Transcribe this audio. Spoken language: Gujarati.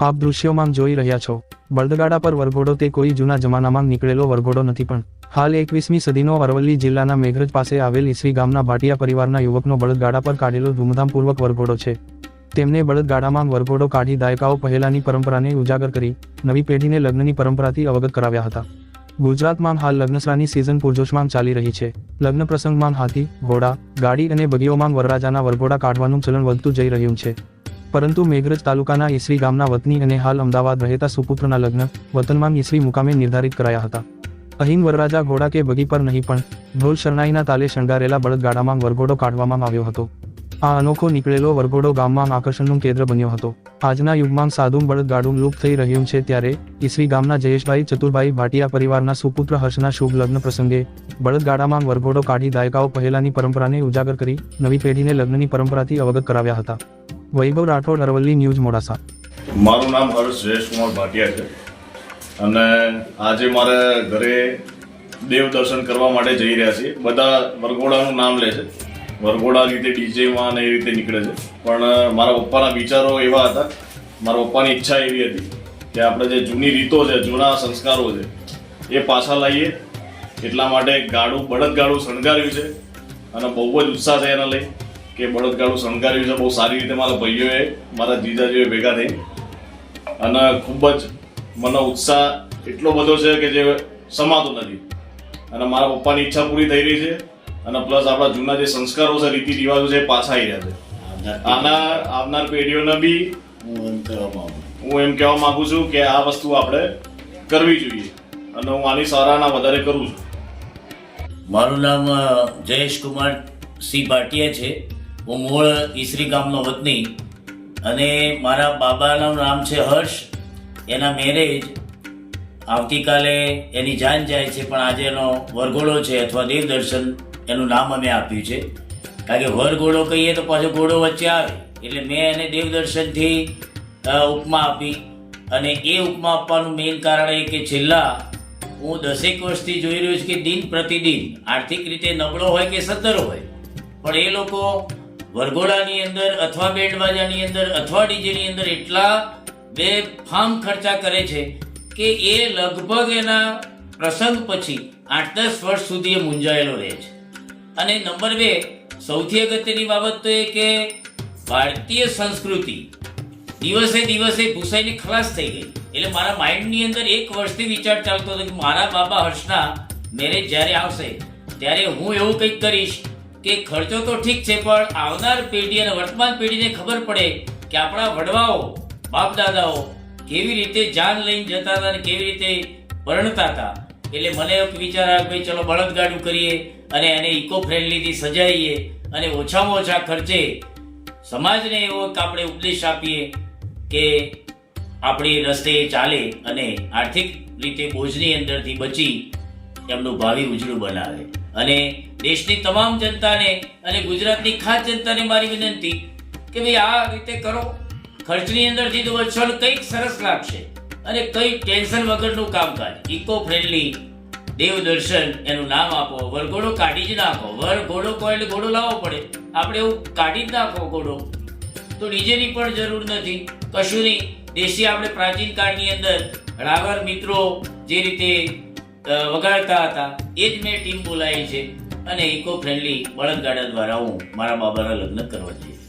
આપ દૃશ્યોમાં જોઈ રહ્યા છો. બળદગાડા પર વરઘોડો તે કોઈ જૂના જમાનામાં નીકળેલો વરઘોડો નથી પણ, હાલ એકવીસમી સદીનો અરવલ્લી જિલ્લાના મેઘરજ પાસે આવેલ ઈસવી ગામના ભાટિયા પરિવારના યુવકનો બળદગાડા પર કાઢેલો ધૂમધામપૂર્વક વરઘોડો છે. તેમને બળદગાડામાં વરઘોડો કાઢી દાયકાઓ પહેલાની પરંપરાને ઉજાગર કરી, નવી પેઢીને લગ્નની પરંપરાથી અવગત કરાવ્યા હતા. ગુજરાતમાં હાલ લગ્નસરાની સિઝન પૂરજોશમાં ચાલી રહી છે. લગ્ન પ્રસંગમાં હાથી, ઘોડા, ગાડી અને બગીઓમાં વરરાજાના વરઘોડા કાઢવાનું ચલણ વધતું જઈ રહ્યું છે. પરંતુ મેઘરજ તાલુકાના ઈસરી ગામના વતની અને હાલ અમદાવાદ રહેતા સુપુત્રના લગ્ન વતનમાં ઈસરી મુકામે નિર્ધારિત કરાયા હતા. અહીં વરરાજા ઘોડા કે બગી પર નહીં પણ ઢોલ શરણાઈના તાલે શણગારેલા બળદગાડામાં વરઘોડો કાઢવામાં આવ્યો હતો. આ અનોખો નીકળેલો વરઘોડો ગામમાં આકર્ષણનું કેન્દ્ર બન્યો હતો. આજના યુગમાં સાદું બળદગાડું લુપ્ત થઈ રહ્યું છે ત્યારે ઈસરી ગામના જયેશભાઈ ચતુરભાઈ ભાટિયા પરિવારના સુપુત્ર હર્ષના શુભ લગ્ન પ્રસંગે બળદગાડામાં વરઘોડો કાઢી દાયકાઓ પહેલાની પરંપરાને ઉજાગર કરી નવી પેઢીને લગ્નની પરંપરાથી અવગત કરાવ્યા હતા. વૈભવ રાઠોડ, અરવલ્લી ન્યૂઝ મોડાસા. મારું નામ હર્ષ જયેશકુમાર ભાટિયા છે. અને આજે મારે ઘરે દેવ દર્શન કરવા માટે જઈ રહ્યા છીએ. બધા વરઘોડાનું નામ લે છે. વરઘોડા રીતે ડીજેમાં ને એ રીતે નીકળે છે. પણ મારા પપ્પાના વિચારો એવા હતા. મારા પપ્પાની ઈચ્છા એવી હતી કે આપણે જે જૂની રીતો છે, જૂના સંસ્કારો છે, એ પાછા લાવીએ. એટલા માટે ગાડું, બળદગાડું શણગાર્યું છે અને બહુ જ ઉત્સાહ છે એના લઈ કે બળદગાડું શણગાર્યું છે બહુ સારી રીતે મારા ભાઈઓએ મારા જીજાજીઓએ ભેગા થઈ. અને ખૂબ જ મને ઉત્સાહ એટલો બધો છે કે જે સમાતો નથી. અને મારા પપ્પાની ઈચ્છા પૂરી થઈ રહી છે અને પ્લસ આપણા જૂના જે સંસ્કારો છે રીતિ રિવાજો છે પાછા આવી રહ્યા છે. આના આવનાર પેઢીઓને બી હું એમ કહેવા માંગુ છું. કે આ વસ્તુ આપણે કરવી જોઈએ. અને હું આની સરાહના વધારે કરું છું. મારું નામ જયેશ કુમાર સિંહ ભાટિયા છે. હું મૂળ ઈસરી ગામનો વતની અને મારા બાબાનું નામ છે હર્ષ. એના મેરેજ આવતીકાલે એની જાન જાય છે, પણ આજે એનો વરઘોડો છે અથવા દેવદર્શન એનું નામ અમે આપ્યું છે. કારણ કે વરઘોડો કહીએ તો પાછો ઘોડો વચ્ચે આવે. એટલે મેં એને દેવદર્શનથી ઉપમા આપી અને એ ઉપમા આપવાનું મેઇન કારણ એ કે છેલ્લા હું દસેક વર્ષથી જોઈ રહ્યો છું કે દિન પ્રતિદિન આર્થિક રીતે નબળો હોય કે સત્તર હોય, પણ એ લોકો વરઘોડાની અંદર અથવા બેન્ડ બાજાની અંદર અથવા ડીજેની અંદર એટલા બે ફામ ખર્ચા કરે છે કે એ લગભગ એના પ્રસંગ પછી આઠ દસ વર્ષ સુધી એ મૂંઝાયેલો રહે છે. અને નંબર બે, સૌથી અગત્યની બાબત તો એ કે ભારતીય સંસ્કૃતિ દિવસે દિવસે ભૂસાઈને ખલાસ થઈ ગઈ. એટલે મારા માઇન્ડની અંદર એક વર્ષથી વિચાર ચાલતો હતો કે મારા બાબા હર્ષના મેરેજ જ્યારે આવશે, ત્યારે હું એવું કંઈક કરીશ કે ખર્ચો તો ઠીક છે, પણ આવનાર પેઢી અને વર્તમાન પેઢીને ખબર પડે કે આપણા વડવાઓ બાપ દાદાઓ કેવી રીતે જાન લઈને જતા હતા અને કેવી રીતે પરણતા હતા. એટલે મને એક વિચાર આવ્યો ભાઈ ચલો બળદગાડું કરીએ અને એને ઇકો ફ્રેન્ડલીથી સજાઈએ અને ઓછામાં ઓછા ખર્ચે સમાજને એવો એક આપણે ઉપદેશ આપીએ કે આપણી રસ્તે ચાલે અને આર્થિક રીતે બોજની અંદરથી બચી એમનું ભાવિ ઉજળું બનાવે. અને દેશની તમામ જનતાને અને ગુજરાતની ખાસ જનતાને મારી વિનંતી કે ભાઈ આ રીતે કરો. ખર્ચની અંદરથી તો બચવાનું કંઈક સરસ લાગશે અને કંઈ ટેન્શન વગરનું કામકાજ. ઇકો ફ્રેન્ડલી દેવ દર્શન એનું નામ આપો, વરઘોડો કાઢી જ નાખો. વરઘોડો કહો એટલે ઘોડો લાવવો પડે. આપણે એવું કાઢી જ નાખો ઘોડો. તો ડીજેની પણ જરૂર નથી. કશું નહીં. દેશી આપણે પ્રાચીન કાળની અંદર રાવર મિત્રો જે રીતે વગાડતા હતા. એ જ મેં ટીમ બોલાવી છે અને ઇકો ફ્રેન્ડલી બળદગાડા દ્વારા હું મારા બાબાના લગ્ન કરવા જઈશ.